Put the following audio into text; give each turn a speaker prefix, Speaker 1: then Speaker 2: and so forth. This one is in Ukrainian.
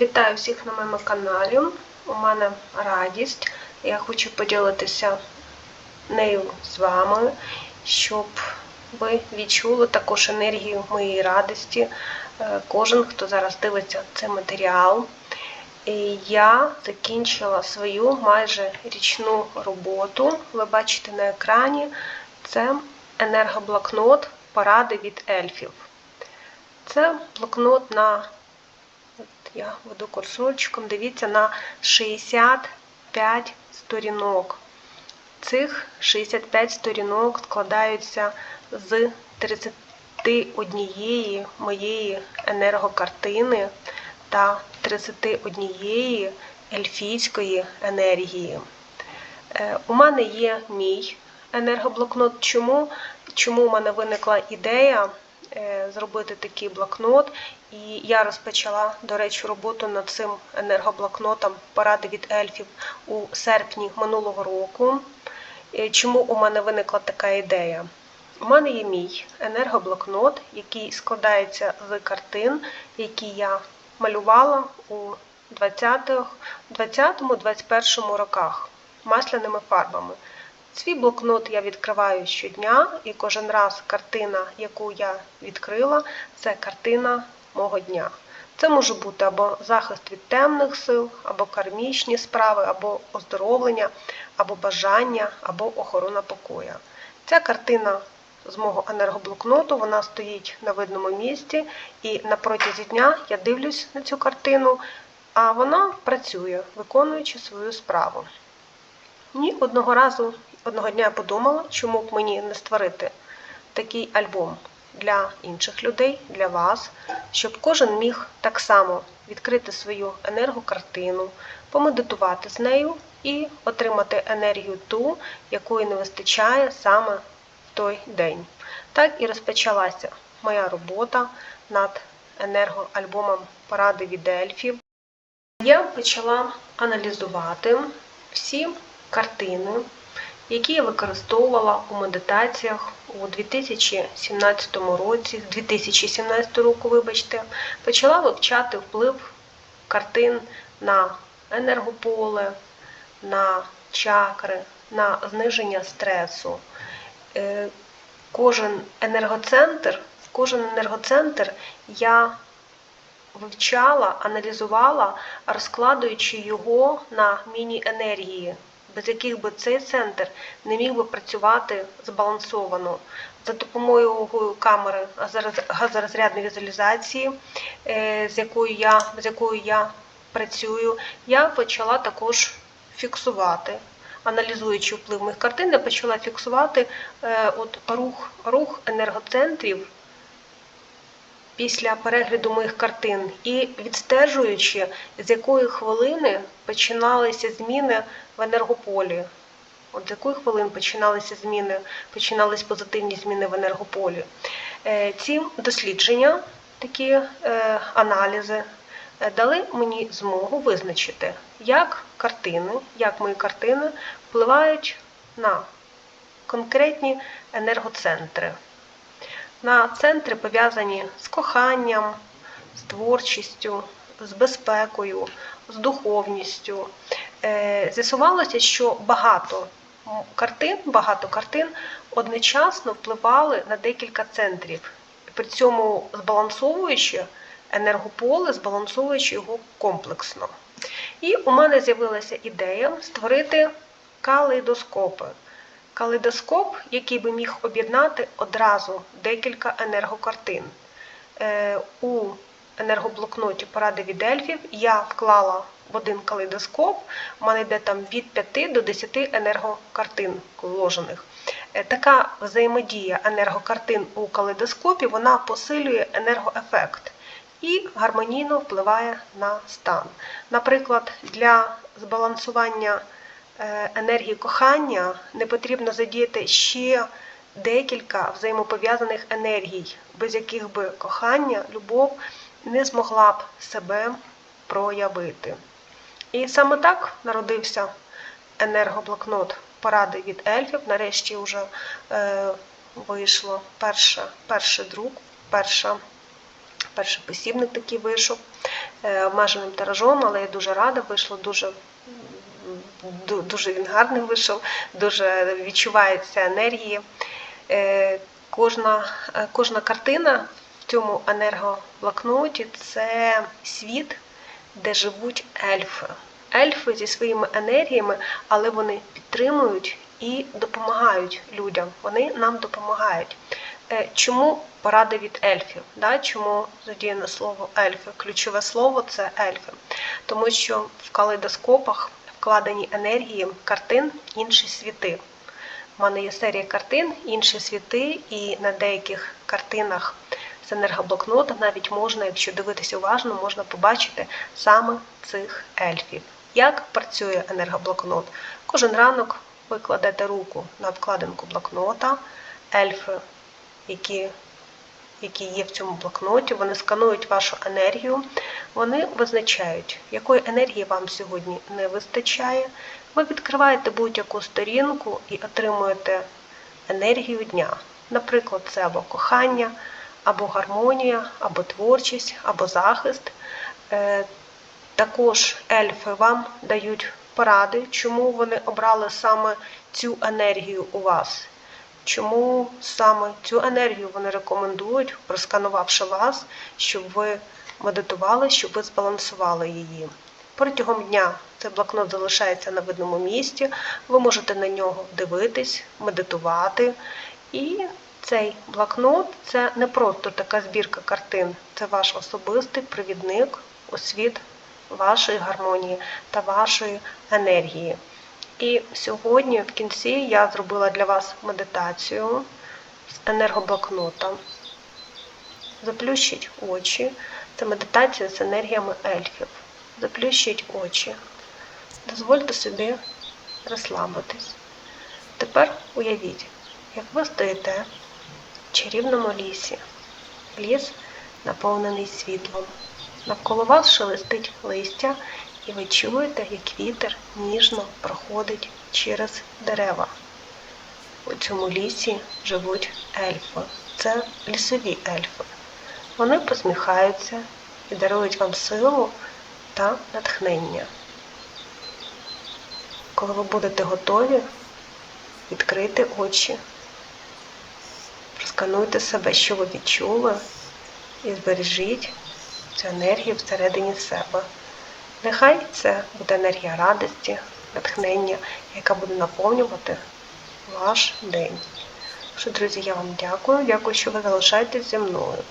Speaker 1: Вітаю всіх на моєму каналі. У мене радість. Я хочу поділитися нею з вами, щоб ви відчули також енергію моєї радості. Е, Кожен, хто зараз дивиться цей матеріал. І Я закінчила свою майже річну роботу. Ви бачите на екрані. Це енергоблокнот поради від ельфів. Це блокнот на я веду курсорчиком, дивіться на 65 сторінок. Цих 65 сторінок складаються з 31 моєї енергокартини та 31 ельфійської енергії. Е, У мене є мій енергоблокнот. Чому? Чому у мене виникла ідея зробити такий блокнот? І я розпочала, до речі, роботу над цим енергоблокнотом поради від ельфів у серпні минулого року. Е, Чому у мене виникла така ідея? У мене є мій енергоблокнот, який складається з картин, які я малювала у 20-21 роках масляними фарбами. Свій блокнот я відкриваю щодня, і кожен раз картина, яку я відкрила, це картина мого дня. Це може бути або захист від темних сил, або кармічні справи, або оздоровлення, або бажання, або охорона покоя. Ця картина з мого енергоблокноту, вона стоїть на видному місці, і на протязі дня я дивлюсь на цю картину, а вона працює, виконуючи свою справу. Ні, одного разу, одного дня я подумала, чому б мені не створити такий альбом для інших людей, для вас, щоб кожен міг так само відкрити свою енергокартину, помедитувати з нею і отримати енергію ту, якої не вистачає саме в той день. Так і розпочалася моя робота над енергоальбомом Поради від ельфів. Я почала аналізувати всі картини, які я використовувала у медитаціях у 2017 році, 2017 року, вибачте, почала вивчати вплив картин на енергополе, на чакри, на зниження стресу. Е, Кожен енергоцентр, кожен енергоцентр я вивчала, аналізувала, розкладуючи його на міні-енергії, без яких би цей центр не міг би працювати збалансовано. За допомогою камери газорозрядної візуалізації, е, з якою я, з якою я працюю, я почала також фіксувати. Аналізуючи вплив моїх картин, я почала фіксувати е, от, рух, рух енергоцентрів після перегляду моїх картин і відстежуючи, з якої хвилини починалися зміни в енергополі. От з якої хвилин починалися зміни, починались позитивні зміни в енергополі. Е, Ці дослідження, такі е, аналізи, е, дали мені змогу визначити, як картини, як мої картини впливають на конкретні енергоцентри на центри пов'язані з коханням, з творчістю, з безпекою, з духовністю. Е, З'ясувалося, що багато картин, багато картин одночасно впливали на декілька центрів, при цьому збалансовуючи енергополе, збалансовуючи його комплексно. І у мене з'явилася ідея створити калейдоскопи калейдоскоп, який би міг об'єднати одразу декілька енергокартин. Е, у енергоблокноті поради від ельфів я вклала в один калейдоскоп, у мене йде там від 5 до 10 енергокартин вложених. Е, така взаємодія енергокартин у калейдоскопі вона посилює енергоефект і гармонійно впливає на стан. Наприклад, для збалансування енергії кохання не потрібно задіяти ще декілька взаємопов'язаних енергій, без яких би кохання, любов не змогла б себе проявити. І саме так народився енергоблокнот поради від ельфів. Нарешті вже е, вийшло перша, перший друк, перша перший посібник такий вийшов е, обмеженим тиражом, але я дуже рада, вийшло дуже, дуже він гарний вийшов, дуже відчуваються енергії. Е, Кожна, е, кожна картина в цьому енергоблокноті це світ, де живуть ельфи. Ельфи зі своїми енергіями, але вони підтримують і допомагають людям. Вони нам допомагають. Е, Чому поради від ельфів? Да? Чому задіяне слово ельфи? Ключове слово це ельфи. Тому що в калейдоскопах вкладені енергії картин інші світи. У мене є серія картин, інші світи, і на деяких картинах з енергоблокнота навіть можна, якщо дивитися уважно, можна побачити саме цих ельфів. Як працює енергоблокнот? Кожен ранок ви кладете руку на вкладинку блокнота, ельфи, які, які є в цьому блокноті, вони сканують вашу енергію, вони визначають, якої енергії вам сьогодні не вистачає. Ви відкриваєте будь-яку сторінку і отримуєте енергію дня. Наприклад, це або кохання, або гармонія, або творчість, або захист. Е, Також ельфи вам дають поради, чому вони обрали саме цю енергію у вас. Чому саме цю енергію вони рекомендують, просканувавши вас, щоб ви медитували, щоб ви збалансували її. Протягом дня цей блокнот залишається на видному місці, ви можете на нього дивитись, медитувати. І цей блокнот це не просто така збірка картин, це ваш особистий провідник у світ вашої гармонії та вашої енергії. І сьогодні в кінці я зробила для вас медитацію з енергоблокнота. Заплющіть очі. Це медитація з енергіями ельфів. Заплющіть очі. Дозвольте собі розслабитись. Тепер уявіть, як ви стоїте в чарівному лісі. Ліс наповнений світлом. Навколо вас шелестить листя, і ви чуєте, як вітер ніжно проходить через дерева. У цьому лісі живуть ельфи. Це лісові ельфи. Вони посміхаються і дарують вам силу та натхнення. Коли ви будете готові, відкрийте очі, проскануйте себе, що ви відчули, і збережіть цю енергію всередині себе. Нехай це буде енергія радості, натхнення, яка буде наповнювати ваш день. Що, друзі, я вам дякую. Дякую, що ви залишаєтесь зі мною.